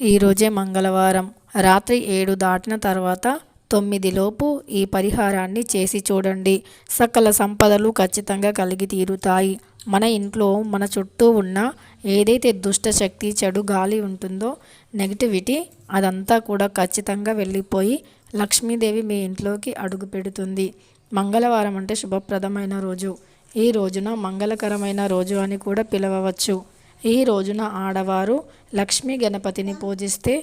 ఈరోజే మంగళవారం. రాత్రి ఏడు దాటిన తర్వాత తొమ్మిదిలోపు ఈ పరిహారాన్ని చేసి చూడండి. సకల సంపదలు ఖచ్చితంగా కలిగి తీరుతాయి. మన ఇంట్లో మన చుట్టూ ఉన్న ఏదైతే దుష్ట శక్తి చెడు గాలి ఉంటుందో నెగిటివిటీ అదంతా కూడా ఖచ్చితంగా వెళ్ళిపోయి లక్ష్మీదేవి మీ ఇంట్లోకి అడుగు పెడుతుంది. మంగళవారం అంటే శుభప్రదమైన రోజు. ఈ రోజున మంగళకరమైన రోజు అని కూడా పిలవవచ్చు. ఈ రోజున ఆడవారు లక్ష్మీ గణపతిని పూజిస్తే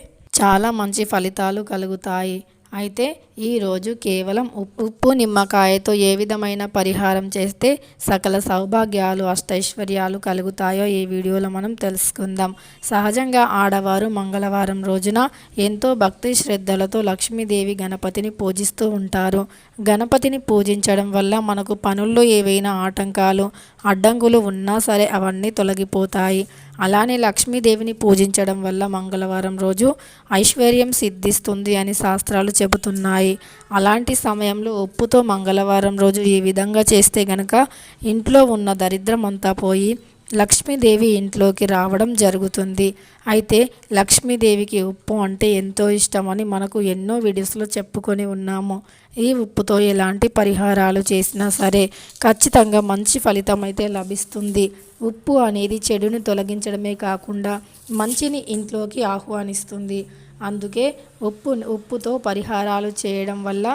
చాలా మంచి ఫలితాలు కలుగుతాయి. అయితే ఈరోజు కేవలం ఉప్పు ఉప్పు నిమ్మకాయతో ఏ విధమైన పరిహారం చేస్తే సకల సౌభాగ్యాలు అష్టైశ్వర్యాలు కలుగుతాయో ఈ వీడియోలో మనం తెలుసుకుందాం. సహజంగా ఆడవారు మంగళవారం రోజున ఎంతో భక్తి శ్రద్ధలతో లక్ష్మీదేవి గణపతిని పూజిస్తూ ఉంటారు. గణపతిని పూజించడం వల్ల మనకు పనుల్లో ఏవైనా ఆటంకాలు అడ్డంకులు ఉన్నా సరే అవన్నీ తొలగిపోతాయి. అలానే లక్ష్మీదేవిని పూజించడం వల్ల మంగళవారం రోజు ఐశ్వర్యం సిద్ధిస్తుంది అని శాస్త్రాలు చెబుతున్నాయి. అలాంటి సమయంలో ఉప్పుతో మంగళవారం రోజు ఈ విధంగా చేస్తే గనక ఇంట్లో ఉన్న దరిద్రం అంతా పోయి లక్ష్మీదేవి ఇంట్లోకి రావడం జరుగుతుంది. అయితే లక్ష్మీదేవికి ఉప్పు అంటే ఎంతో ఇష్టమని మనకు ఎన్నో వీడియోస్లో చెప్పుకొని ఉన్నాము. ఈ ఉప్పుతో ఎలాంటి పరిహారాలు చేసినా సరే ఖచ్చితంగా మంచి ఫలితం అయితే లభిస్తుంది. ఉప్పు అనేది చెడును తొలగించడమే కాకుండా మంచిని ఇంట్లోకి ఆహ్వానిస్తుంది. అందుకే ఉప్పు ఉప్పుతో పరిహారాలు చేయడం వల్ల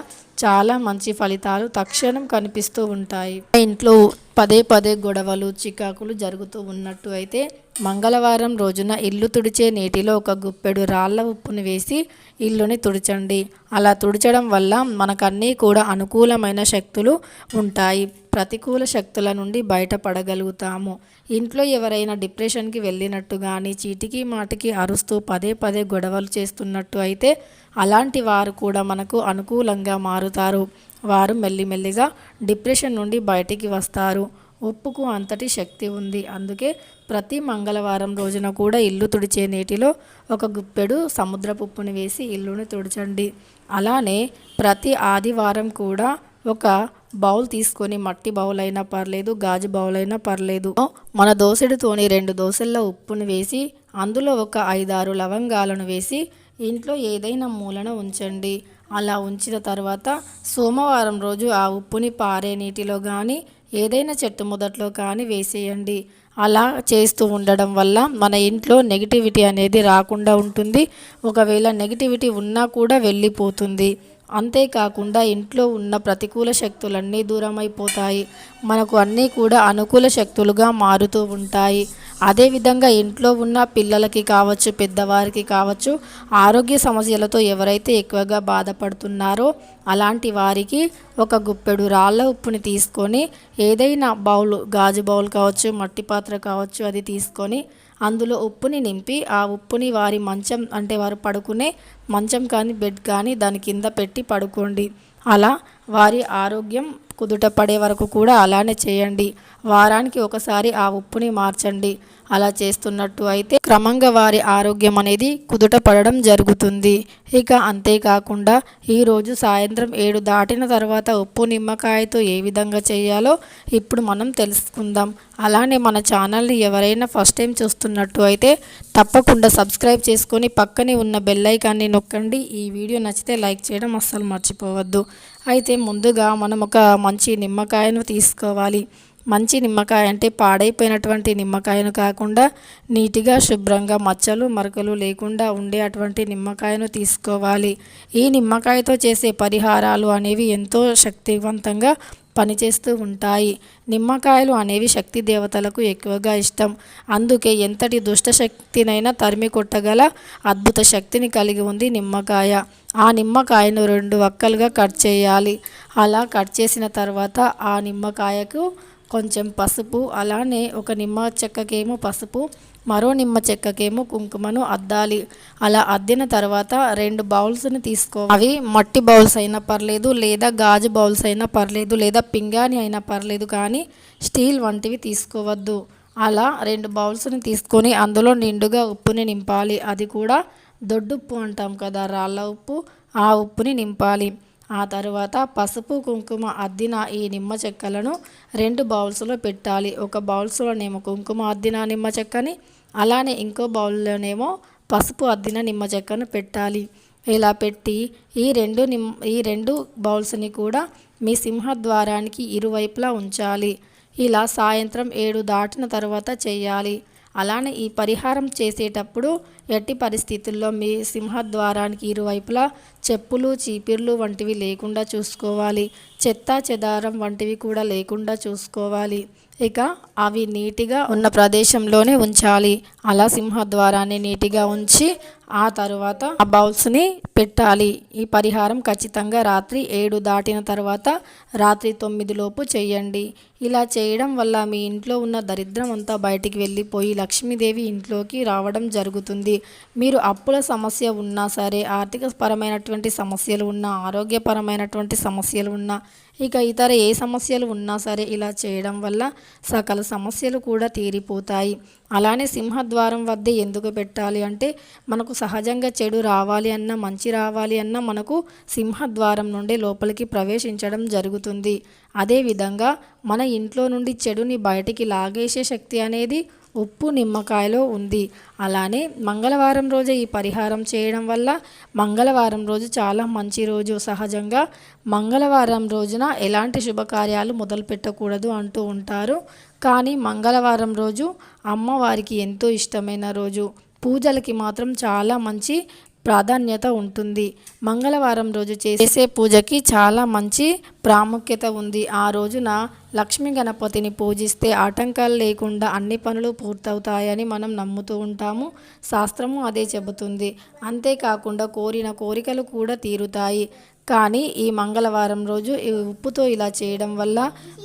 చాలా మంచి ఫలితాలు తక్షణం కనిపిస్తూ ఉంటాయి. ఇంట్లో పదే పదే గొడవలు చికాకులు జరుగుతూ ఉన్నట్టు అయితే మంగళవారం రోజున ఇల్లు తుడిచే నీటిలో ఒక గుప్పెడు రాళ్ళ ఉప్పుని వేసి ఇల్లుని తుడిచండి. అలా తుడిచడం వల్ల మనకన్నీ కూడా అనుకూలమైన శక్తులు ఉంటాయి. ప్రతికూల శక్తుల నుండి బయటపడగలుగుతాము. ఇంట్లో ఎవరైనా డిప్రెషన్కి వెళ్ళినట్టు కానీ చీటికి మాటికి అరుస్తూ పదే పదే గొడవలు చేస్తున్నట్టు అయితే అలాంటి వారు కూడా మనకు అనుకూలంగా మారుతారు. వారు మెల్లిమెల్లిగా డిప్రెషన్ నుండి బయటికి వస్తారు. ఉప్పుకు అంతటి శక్తి ఉంది. అందుకే ప్రతి మంగళవారం రోజున కూడా ఇల్లు తుడిచే నీటిలో ఒక గుప్పెడు సముద్రపు ఉప్పుని వేసి ఇల్లును తుడచండి. అలానే ప్రతి ఆదివారం కూడా ఒక బౌల్ తీసుకొని మట్టి బౌల్ అయినా పర్లేదు గాజు బౌల్ అయినా పర్లేదు. మన దోసెడుతోని రెండు దోశల్లో ఉప్పును వేసి అందులో ఒక ఐదారు లవంగాలను వేసి ఇంట్లో ఏదైనా మూలన ఉంచండి. అలా ఉంచిన తర్వాత సోమవారం రోజు ఆ ఉప్పుని పారే నీటిలో కానీ ఏదైనా చెట్టు మొదట్లో కానీ వేసేయండి. అలా చేస్తూ ఉండడం వల్ల మన ఇంట్లో నెగిటివిటీ అనేది రాకుండా ఉంటుంది. ఒకవేళ నెగిటివిటీ ఉన్నా కూడా వెళ్ళిపోతుంది. అంతేకాకుండా ఇంట్లో ఉన్న ప్రతికూల శక్తులన్నీ దూరమైపోతాయి. మనకు అన్నీ కూడా అనుకూల శక్తులుగా మారుతూ ఉంటాయి. అదేవిధంగా ఇంట్లో ఉన్న పిల్లలకి కావచ్చు పెద్దవారికి కావచ్చు ఆరోగ్య సమస్యలతో ఎవరైతే ఎక్కువగా బాధపడుతున్నారో అలాంటి వారికి ఒక గుప్పెడు రాళ్ళ ఉప్పుని తీసుకొని ఏదైనా బౌల్ గాజు బౌల్ కావచ్చు మట్టి పాత్ర కావచ్చు అది తీసుకొని అందులో ఉప్పుని నింపి ఆ ఉప్పుని వారి మంచం అంటే వారు పడుకునే మంచం కానీ బెడ్ కానీ దాని కింద పెట్టి పడుకోండి. అలా వారి ఆరోగ్యం కుదుట పడే వరకు కూడా అలానే చేయండి. వారానికి ఒకసారి ఆ ఉప్పుని మార్చండి. అలా చేస్తున్నట్టు అయితే క్రమంగా వారి ఆరోగ్యం అనేది కుదుట పడడం జరుగుతుంది. ఇక అంతేకాకుండా ఈరోజు సాయంత్రం ఏడు దాటిన తర్వాత ఉప్పు నిమ్మకాయతో ఏ విధంగా చేయాలో ఇప్పుడు మనం తెలుసుకుందాం. అలానే మన ఛానల్ని ఎవరైనా ఫస్ట్ టైం చూస్తున్నట్టు అయితే తప్పకుండా సబ్స్క్రైబ్ చేసుకొని పక్కనే ఉన్న బెల్ ఐకాన్ని నొక్కండి. ఈ వీడియో నచ్చితే లైక్ చేయడం అస్సలు మర్చిపోవద్దు. అయితే ముందుగా మనం ఒక మంచి నిమ్మకాయను తీసుకోవాలి. మంచి నిమ్మకాయ అంటే పాడైపోయినటువంటి నిమ్మకాయను కాకుండా నీటిగా శుభ్రంగా మచ్చలు మరకలు లేకుండా ఉండే అటువంటి నిమ్మకాయను తీసుకోవాలి. ఈ నిమ్మకాయతో చేసే పరిహారాలు అనేవి ఎంతో శక్తివంతంగా పనిచేస్తూ ఉంటాయి. నిమ్మకాయలు అనేవి శక్తి దేవతలకు ఎక్కువగా ఇష్టం. అందుకే ఎంతటి దుష్ట శక్తినైనా తరిమి కొట్టగల అద్భుత శక్తిని కలిగి ఉంది నిమ్మకాయ. ఆ నిమ్మకాయను రెండు వక్కలుగా కట్ చేయాలి. అలా కట్ చేసిన తర్వాత ఆ నిమ్మకాయకు కొంచెం పసుపు అలానే ఒక నిమ్మ చెక్కకేమో పసుపు మరో నిమ్మ చెక్కకేమో కుంకుమను అద్దాలి. అలా అద్దిన తర్వాత రెండు బౌల్స్ని తీసుకో అవి మట్టి బౌల్స్ అయినా పర్లేదు లేదా గాజు బౌల్స్ అయినా పర్లేదు లేదా పింగాణి అయినా పర్లేదు కానీ స్టీల్ వంటివి తీసుకోవద్దు. అలా రెండు బౌల్స్ని తీసుకొని అందులో నిండుగా ఉప్పుని నింపాలి. అది కూడా దొడ్డుప్పు అంటాం కదా రాళ్ళ ఉప్పు. ఆ ఉప్పుని నింపాలి. ఆ తర్వాత పసుపు కుంకుమ అద్దిన ఈ నిమ్మ చెక్కలను రెండు బౌల్స్లో పెట్టాలి. ఒక బౌల్స్లోనేమో కుంకుమ అద్దిన నిమ్మ చెక్కని అలానే ఇంకో బౌల్లోనేమో పసుపు అద్దిన నిమ్మ చెక్కను పెట్టాలి. ఇలా పెట్టి ఈ రెండు నిమ్ ఈ రెండు బౌల్స్ని కూడా మీ సింహద్వారానికి ఇరువైపులా ఉంచాలి. ఇలా సాయంత్రం ఏడు దాటిన తర్వాత చేయాలి. అలానే ఈ పరిహారం చేసేటప్పుడు ఎట్టి పరిస్థితుల్లో మీ సింహద్వారానికి ఇరువైపులా చెప్పులు చీపిర్లు వంటివి లేకుండా చూసుకోవాలి. చెత్త చెదారం వంటివి కూడా లేకుండా చూసుకోవాలి. ఇక అవి నీటిగా ఉన్న ప్రదేశంలోనే ఉంచాలి. అలా సింహద్వారాన్ని నీటిగా ఉంచి ఆ తరువాత ఆ బౌల్స్ని పెట్టాలి. ఈ పరిహారం ఖచ్చితంగా రాత్రి ఏడు దాటిన తర్వాత రాత్రి తొమ్మిది లోపు చేయండి. ఇలా చేయడం వల్ల మీ ఇంట్లో ఉన్న దరిద్రం అంతా బయటికి వెళ్ళిపోయి లక్ష్మీదేవి ఇంట్లోకి రావడం జరుగుతుంది. మీరు అప్పుల సమస్య ఉన్నా సరే ఆర్థిక పరమైనటువంటి సమస్యలు ఉన్నా ఆరోగ్యపరమైనటువంటి సమస్యలు ఉన్నా ఇక ఇతర ఏ సమస్యలు ఉన్నా సరే ఇలా చేయడం వల్ల సకల సమస్యలు కూడా తీరిపోతాయి. అలానే సింహద్వారం వద్ద ఎందుకు పెట్టాలి అంటే మనకు సహజంగా చెడు రావాలి అన్న మంచి రావాలి అన్న మనకు సింహద్వారం నుండి లోపలికి ప్రవేశించడం జరుగుతుంది. అదేవిధంగా మన ఇంట్లో నుండి చెడుని బయటికి లాగేసే శక్తి అనేది ఉప్పు నిమ్మకాయలో ఉంది. అలానే మంగళవారం రోజు ఈ పరిహారం చేయడం వల్ల మంగళవారం రోజు చాలా మంచి రోజు. సహజంగా మంగళవారం రోజున ఎలాంటి శుభకార్యాలు మొదలు పెట్టకూడదు అంటూ ఉంటారు. కానీ మంగళవారం రోజు అమ్మవారికి ఎంతో ఇష్టమైన రోజు. పూజలకి మాత్రం చాలా మంచి ప్రాధాన్యత ఉంటుంది. మంగళవారం రోజు చేసే పూజకి చాలా మంచి ప్రాముఖ్యత ఉంది. ఆ రోజున లక్ష్మీ గణపతిని పూజిస్తే ఆటంకాలు లేకుండా అన్ని పనులు పూర్తవుతాయని మనం నమ్ముతూ ఉంటాము. శాస్త్రము అదే చెబుతుంది. అంతేకాకుండా కోరిన కోరికలు కూడా తీరుతాయి. కానీ ఈ మంగళవారం రోజు ఈ ఉప్పుతో ఇలా చేయడం వల్ల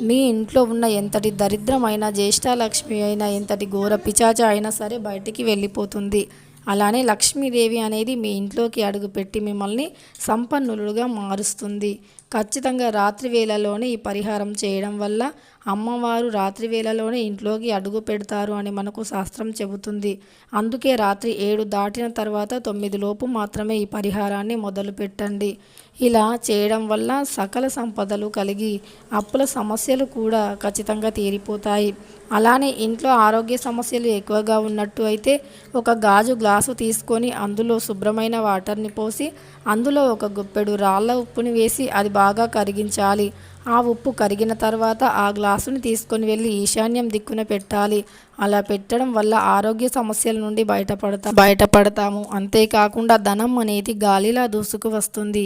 మీ ఇంట్లో ఉన్న ఎంతటి దరిద్రమైన జ్యేష్ఠలక్ష్మి అయినా ఎంతటి ఘోర పిచాచ అయినా సరే బయటికి వెళ్ళిపోతుంది. అలానే లక్ష్మీదేవి అనేది మీ ఇంట్లోకి అడుగుపెట్టి మిమ్మల్ని సంపన్నులుగా మారుస్తుంది. ఖచ్చితంగా రాత్రి వేళలోనే ఈ పరిహారం చేయడం వల్ల అమ్మవారు రాత్రి వేళలోనే ఇంట్లోకి అడుగు పెడతారు అని మనకు శాస్త్రం చెబుతుంది. అందుకే రాత్రి ఏడు దాటిన తర్వాత తొమ్మిది లోపు మాత్రమే ఈ పరిహారాన్ని మొదలు పెట్టండి. ఇలా చేయడం వల్ల సకల సంపదలు కలిగి అప్పుల సమస్యలు కూడా ఖచ్చితంగా తీరిపోతాయి. అలానే ఇంట్లో ఆరోగ్య సమస్యలు ఎక్కువగా ఉన్నట్టు అయితే ఒక గాజు గ్లాసు తీసుకొని అందులో శుభ్రమైన వాటర్ని పోసి అందులో ఒక గుప్పెడు రాళ్ళ ఉప్పుని వేసి అది బాగా కరిగించాలి. ఆ ఉప్పు కరిగిన తర్వాత ఆ గ్లాసుని తీసుకొని వెళ్ళి ఈశాన్యం దిక్కున పెట్టాలి. అలా పెట్టడం వల్ల ఆరోగ్య సమస్యల నుండి బయటపడతా బయటపడతాము. అంతేకాకుండా ధనం అనేది గాలిలా దూసుకు వస్తుంది.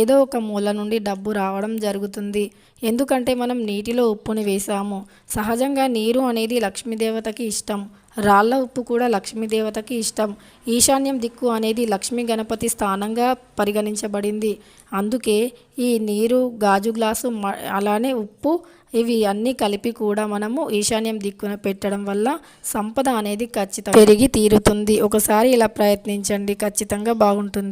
ఏదో ఒక మూల నుండి డబ్బు రావడం జరుగుతుంది. ఎందుకంటే మనం నీటిలో ఉప్పుని వేసాము సహజంగా నీరు అనేది లక్ష్మీదేవతకి ఇష్టం. రాళ్ళ ఉప్పు కూడా లక్ష్మీదేవతకి ఇష్టం. ఈశాన్యం దిక్కు అనేది లక్ష్మీ గణపతి స్థానంగా పరిగణించబడింది. అందుకే ఈ నీరు గాజు గ్లాసు అలానే ఉప్పు ఇవి అన్నీ కలిపి కూడా మనము ఈశాన్యం దిక్కున పెట్టడం వల్ల సంపద అనేది ఖచ్చితంగా పెరిగి తీరుతుంది. ఒకసారి ఇలా ప్రయత్నించండి. ఖచ్చితంగా బాగుంటుంది.